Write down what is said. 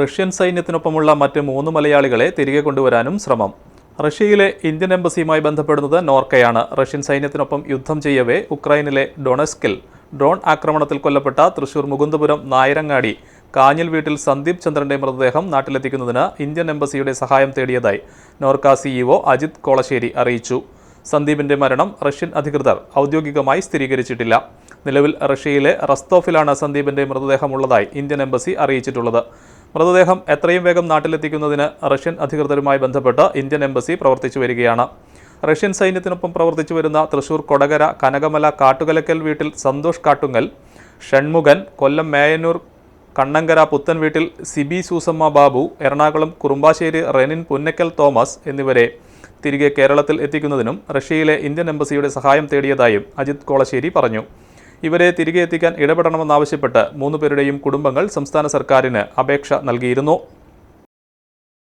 Russian സൈന്യത്തിനൊപ്പമുള്ള മറ്റ് മൂന്ന് മലയാളികളെ തിരികെ കൊണ്ടുവരാനും ശ്രമം. റഷ്യയിലെ ഇന്ത്യൻ എംബസിയുമായി ബന്ധപ്പെടുന്നത് നോർക്കയാണ്. റഷ്യൻ സൈന്യത്തിനൊപ്പം യുദ്ധം ചെയ്യവേ ഉക്രൈനിലെ ഡൊണസ്കിൽ. ഡ്രോൺ ആക്രമണത്തിൽ കൊല്ലപ്പെട്ട തൃശൂർ മുകുന്ദപുരം നായരങ്ങാടി. കാഞ്ഞിൽ വീട്ടിൽ സന്ദീപ് ചന്ദ്രന്റെ മൃതദേഹം നാട്ടിലെത്തിക്കുന്നതിന് ഇന്ത്യൻ എംബസിയുടെ സഹായം തേടിയതായി നോർക്ക സിഇഒ അജിത് കോളശ്ശേരി അറിയിച്ചു. സന്ദീപിന്റെ മരണം റഷ്യൻ അധികൃതർ ഔദ്യോഗികമായി സ്ഥിരീകരിച്ചിട്ടില്ല. നിലവിൽ റഷ്യയിലെ റസ്തോഫിലാണ് സന്ദീപിന്റെ മൃതദേഹമുള്ളതായി ഇന്ത്യൻ എംബസി അറിയിച്ചിട്ടുള്ളത്. മൃതദേഹം എത്രയും വേഗം നാട്ടിലെത്തിക്കുന്നതിന് റഷ്യൻ അധികൃതരുമായി ബന്ധപ്പെട്ട് ഇന്ത്യൻ എംബസി പ്രവർത്തിച്ചു വരികയാണ്. റഷ്യൻ സൈന്യത്തിനൊപ്പം പ്രവർത്തിച്ചു വരുന്ന തൃശൂർ കൊടകര കനകമല കാട്ടുകലക്കൽ വീട്ടിൽ സന്തോഷ് കാട്ടുങ്ങൽ ഷൺമുഖൻ കൊല്ലം മേയന്നൂർ കണ്ണങ്കര പുത്തൻ വീട്ടിൽ സിബി സൂസമ്മ ബാബു എറണാകുളം കുറുമ്പാശ്ശേരി റെനിൻ പുന്നക്കൽ തോമസ് എന്നിവരെ തിരികെ കേരളത്തിൽ എത്തിക്കുന്നതിനും റഷ്യയിലെ ഇന്ത്യൻ എംബസിയുടെ സഹായം തേടിയതായും അജിത് കോളശ്ശേരി പറഞ്ഞു. ഇവരെ തിരികെ എത്തിക്കാൻ ഇടപെടണമെന്നാവശ്യപ്പെട്ട് മൂന്നുപേരുടെയും കുടുംബങ്ങൾ സംസ്ഥാന സർക്കാരിന് അപേക്ഷ നൽകിയിരുന്നു